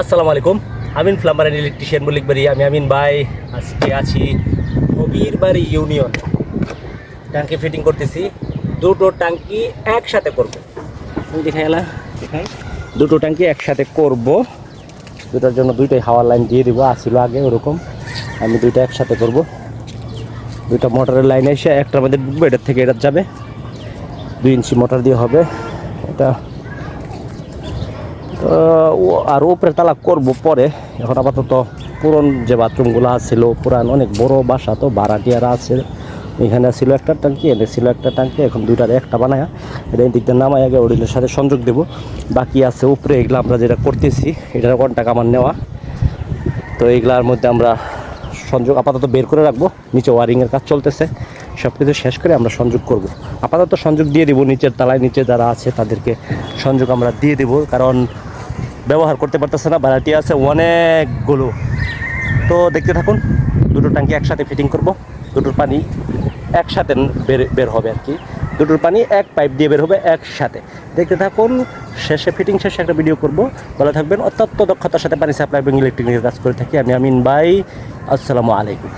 আসসালামু আলাইকুম Amin plumber and electrician Mallik বাড়ি আমি আমিন ভাই আজকে আছি হবির বাড়ি ইউনিয়ন ট্যাঙ্কি ফিটিং করতেছি দুটো ট্যাঙ্কি একসাথে করব। তুমি দেখাই এলা দেখাই দুটো ট্যাঙ্কি একসাথে করব। দুটার জন্য দুইটাই হাওয়ার লাইন দিয়ে দেবো আসছিল আগে ওরকম। আমি দুইটা একসাথে করব। দুইটা মোটরের লাইন এসে একটা আমাদের ঢুকবে এটার থেকে এটা যাবে। দুই ইঞ্চি মোটর দিয়ে হবে। এটা আর উপরে তালা করব পরে। এখন আপাতত পুরন যে বাথরুমগুলো ছিল পুরান অনেক বড় বাসা তো ভাড়াটিয়ারা আছে। এখানে ছিল একটা ট্যাঙ্কি এনে ছিল একটা ট্যাঙ্কি, এখন দুইটার একটা বানায় এটা দিকটা নামাই আগে ওডিলের সাথে সংযোগ দেব। বাকি আছে উপরে এগুলো আমরা যেটা করতেছি, এটার কন্টাক্ট আমার নেওয়া। তো এইগুলার মধ্যে আমরা সংযোগ আপাতত বের করে রাখব। নিচে ওয়ারিংয়ের কাজ চলতেছে। সব কিছু শেষ করে আমরা সংযোগ করব। আপাতত সংযোগ দিয়ে দিব নিচের তলায়, নিচে যারা আছে তাদেরকে সংযোগ আমরা দিয়ে দেবো। কারণ ব্যবহার করতে পারতেছে না ভাড়াটি আছে অনেকগুলো। তো দেখতে থাকুন, দুটো ট্যাঙ্কি একসাথে ফিটিং করব, দুটোর পানি একসাথে বের বের হবে আর কি। দুটোর পানি এক পাইপ দিয়ে বের হবে একসাথে। দেখতে থাকুন, শেষে ফিটিং শেষে একটা ভিডিও করব। ভালো থাকবেন, অত্যন্ত দক্ষতার সাথে পানি সাপ্লাই এবং ইলেকট্রিকের কাজ করে থাকি। আমি আমিন ভাই, আসসালামু আলাইকুম।